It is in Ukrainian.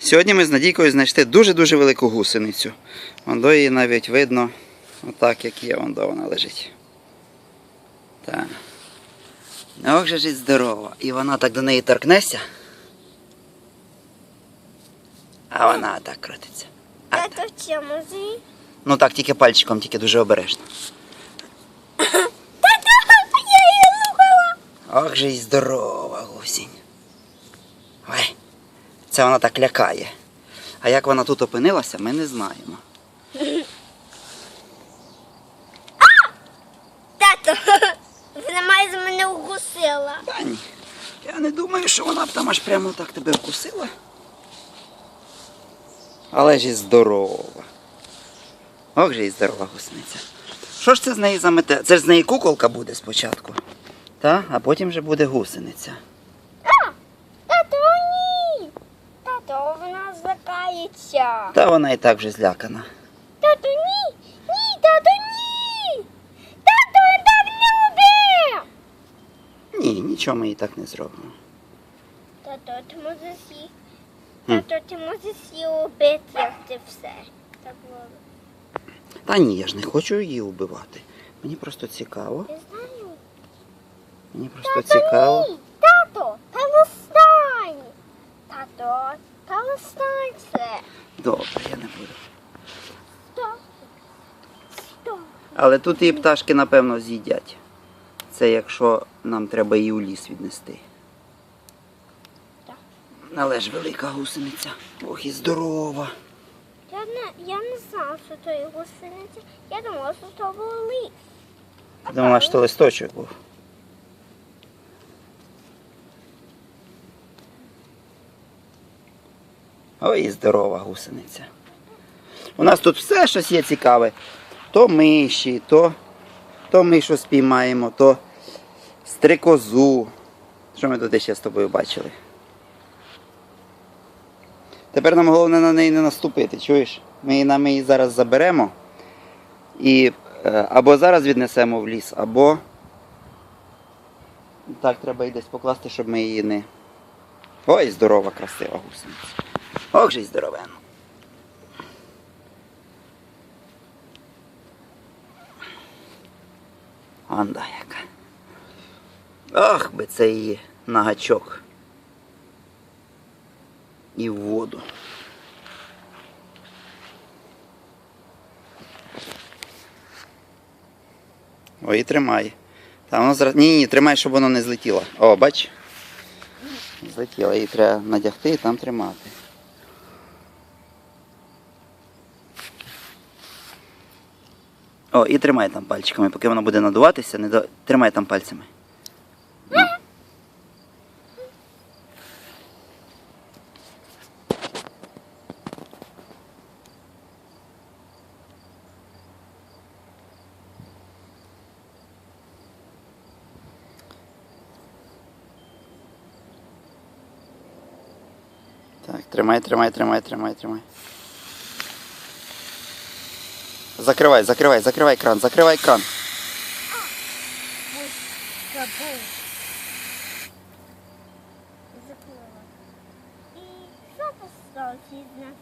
Сьогодні ми з Надійкою знайшли дуже-дуже велику гусеницю. Вондо її навіть видно, отак як є, вондо вона лежить. Так. Ох же ж і здорова. І вона так до неї торкнеться. А вона так крутиться. А, так. В чому зі? Ну так, тільки пальчиком, тільки дуже обережно. Ох же й здорова гусінь. Це вона так лякає. А як вона тут опинилася, ми не знаємо. Тато, вона майже мене укусила. Та ні. Я не думаю, що вона б там аж прямо так тебе вкусила. Але ж і здорова. Ох же і здорова гусениця. Що ж це з неї за мете? Це ж з неї куколка буде спочатку. Та? А потім вже буде гусениця. Тато, ні. Тато, вона злякається. Та вона і так вже злякана. Тато, ні. Ні, тато, ні. Тато, він так любить. Ні, нічого ми їй так не зробимо. Тато, ти можеш її. Хм. Тато, ти можеш її убити, як ти все. Так було. Та ні, я ж не хочу її вбивати. Мені просто цікаво. Я знаю. Мені просто цікаво. ні. Тато, перестань. Тато, перестань це. Добре, я не буду. Стоп. Стоп. Але тут її пташки, напевно, з'їдять. Це якщо нам треба її у ліс віднести. Так. Але ж велика гусениця. Ох і здорова. Я не, я не знала, що то є гусениця. Я думала, що то був ліс. Думала, що листочок був. Ой, здорова гусениця. У нас тут все щось є цікаве. То миші, то, то ми що спіймаємо, то стрикозу. Що ми тут ще з тобою бачили? Тепер нам головне на неї не наступити, чуєш? Ми ми її зараз заберемо і е, або зараз віднесемо в ліс, або так треба її десь покласти, щоб ми її не. Ой, здорова, красива гусениця. Ох же й здоровена. Анда яка. Ах би це її на гачок. І в воду. Ой, тримай. Та воно зараз. Ні, ні, тримай, щоб воно не злетіло. О, бач. Злетіло, її треба надягти і там тримати. О, і тримай там пальчиками, поки воно буде надуватися, не до... тримай там пальцями. Так, тримай, тримай, тримай, тримай, тримай. Закрывай, закрывай, закрывай кран, закрывай кран. Закрыла. И что осталось из нас?